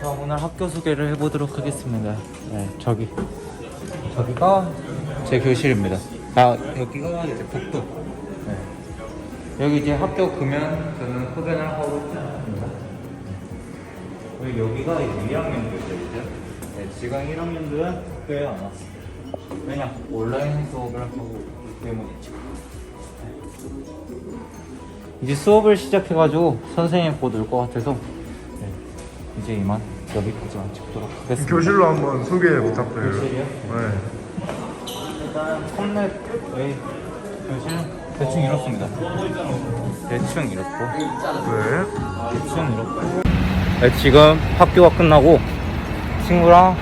자 오늘 학교 소개를 해보도록 하겠습니다. 네 저기 저기가 제 교실입니다. 아 여기가 이제 복도. 네. 여기 이제 학교 금연 저는 흡연을 하고 있습니다. 그리고 여기가 이제 1학년들이죠. 네, 지금 1학년들은 학교에 안 왔어요. 왜냐 온라인 수업을 하고 때문이죠. 이제 수업을 시작해가지고 선생님 곧올것 같아서 네, 이제 이만 여기까지만 찍도록 하겠습니다. 교실로 한번 소개 부탁드려요. 교실이요? 네. 일단 컴넷 웨이 교실은 대충 이렇습니다. 대충 이렇고 네. 대충 이렇고 네, 지금 학교가 끝나고 친구랑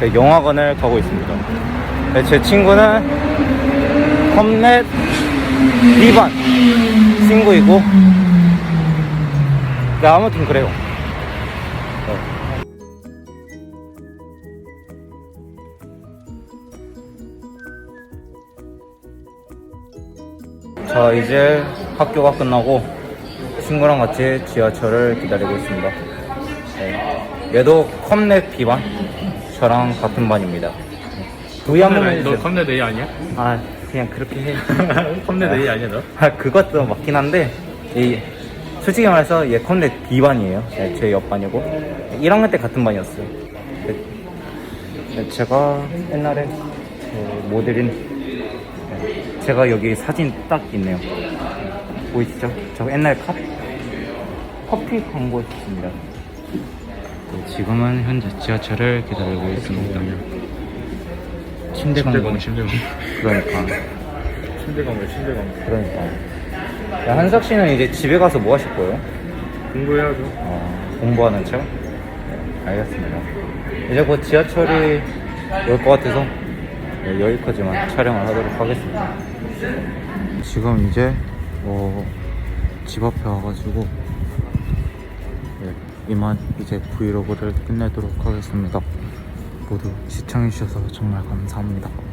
네, 영화관을 가고 있습니다. 네, 제 친구는 컴넷 비반 친구이고 네, 아무튼 그래요. 자 이제 학교가 끝나고 친구랑 같이 지하철을 기다리고 있습니다. 네. 얘도 컴넷 비반 저랑 같은 반입니다. 부위 한번 너 해주세요. 컴넷 A 아니야? 아 그냥 그렇게 해. 컴넷 A 아니야 너? 아 그것도 맞긴 한데 이 솔직히 말해서 얘 컴넷 B반이에요. 네, 제 옆반이고 1학년 때 같은 반이었어요. 네, 네, 제가 옛날에 그 모델인 네, 제가 여기 사진 딱 있네요. 보이시죠? 저 옛날 컵 커피 광고 했습니다. 네, 지금은 현재 지하철을 기다리고 있습니다. 침대 광고. 침대방 침대방 그러니까. 침대방 왜 침대방 그러니까. 야, 한석 씨는 이제 집에 가서 뭐 하실 거예요? 공부해야죠 어, 공부하는 척? 네, 알겠습니다. 이제 곧 지하철이 올 것 같아서 네, 여기까지만 촬영을 하도록 하겠습니다. 지금 이제 어, 집 앞에 와가지고 네, 이만 이제 브이로그를 끝내도록 하겠습니다. 모두 시청해주셔서 정말 감사합니다.